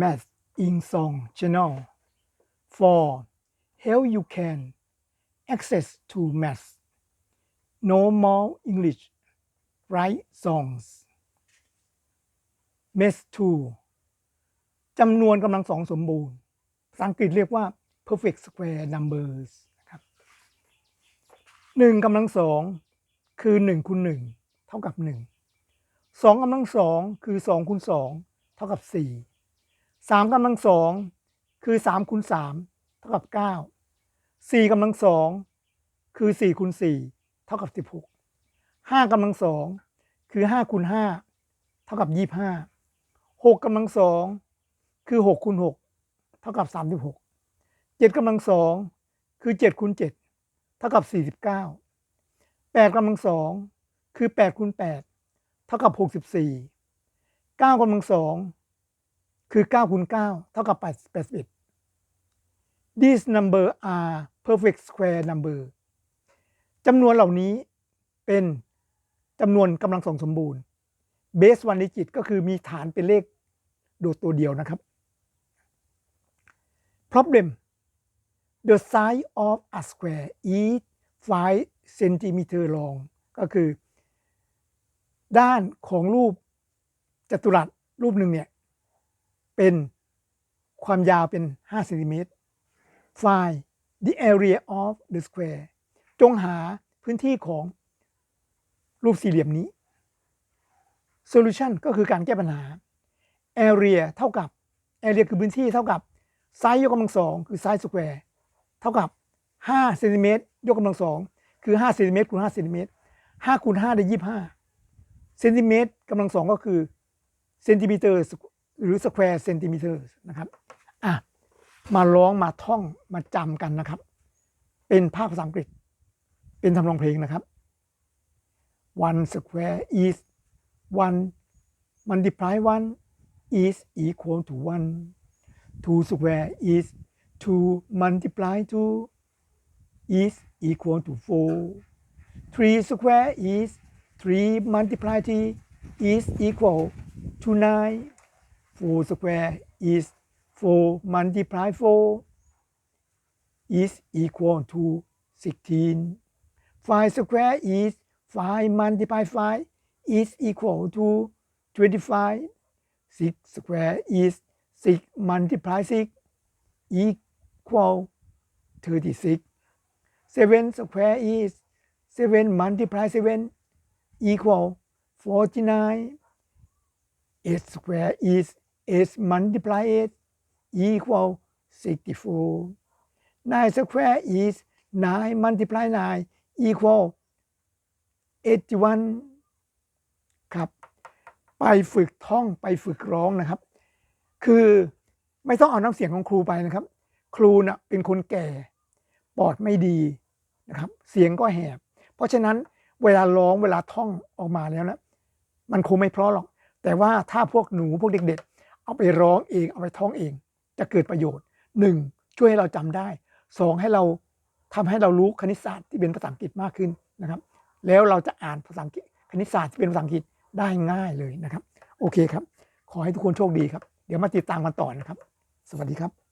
Math in Song channel for help you can access to math no more English write songs Math 2จำนวนกำลังสองสมบูรณ์ภาษาอังกฤษเรียกว่า perfect square numbers นะครับหนึ่งกำลังสองคือหนึ่งคูณหนึ่งเท่ากับหนึ่งสองกำลังสองคือสองคูณสองเท่ากับสี่ สามกำลังสองคือสามคูณสามเท่ากับเก้าสี่กำลังสองคือสี่คูณสี่เท่ากับสิบหกห้ากำลังสองคือห้าคูณห้าเท่ากับยี่ห้าหกกำลังสองคือหกคูณหกเท่ากับสามสิบหกเจ็ดกำลังสองคือเจ็ดคูณเจ็ดเท่ากับสี่สิบเก้าแปดกำลังสองคือแปดคูณแปดเท่ากับหกสิบสี่เก้ากำลังสอง คือเก้าคูณเก้าเท่ากับแปดแปดสิบเอ็ด These number are perfect square number จำนวนเหล่านี้เป็นจำนวนกำลังสองสมบูรณ์ base one digit ก็คือมีฐานเป็นเลขโดดตัวเดียวนะครับ problem the size of a square is 5 centimeter long ก็คือ ด้านของรูปจัตุรัสรูปหนึ่งเนี่ย เป็นความยาวเป็น5เซนติเมตร find the area of the square จงหาพื้นที่ของรูปสี่เหลี่ยมนี้ solution ก็คือการแก้ปัญหา area เท่ากับ area คือพื้นที่เท่ากับ size ยกกำลังสองคือ size square เท่ากับ5เซนติเมตรยกกำลังสองคือ5เซนติเมตรคูณ5เซนติเมตร5คูณ5ได้25เซนติเมตรกำลังสองก็คือเซนติเมตร หรือ square centimeter นะครับอะมาร้องมาท่องมาจำกันนะครับ เป็นภาคภาษาอังกฤษ เป็นทำนองเพลงนะครับ one square is one multiply one is equal to one two square is two multiply two is equal to four three square is three multiply three is equal to nine four square is four multiply four is equal to sixteen five square is five multiply five is equal to twenty-five six square is six multiply six equal thirty-six seven square is seven multiply seven equal forty-nine eight square is eight multiply eight equal sixty-four nine square is nine multiply nine equal eighty one ครับ ไปฝึกท่องไปฝึกร้องนะครับ คือไม่ต้องเอาน้ำเสียงของครูไปนะครับ ครูนะ่ะเป็นคนแก่ ปอดไม่ดีนะครับ เสียงก็แหบ เพราะฉะนั้นเวลาร้องเวลาท่องออกมาแล้วนะมันคงไม่เพราะหรอก แต่ว่าถ้าพวกหนูพวกเด็กๆ เอาไปร้องเอง เอาไปท่องเอง จะเกิดประโยชน์หนึ่งช่วยให้เราจำได้สองให้เราทำให้เรารู้คณิตศาสตร์ที่เป็นภาษาอังกฤษมากขึ้นนะครับ แล้วเราจะอ่านภาษาอังกฤษคณิตศาสตร์ที่เป็นภาษาอังกฤษได้ง่ายเลยนะครับ โอเคครับ ขอให้ทุกคนโชคดีครับ เดี๋ยวมาติดตามกันต่อนะครับ สวัสดีครับ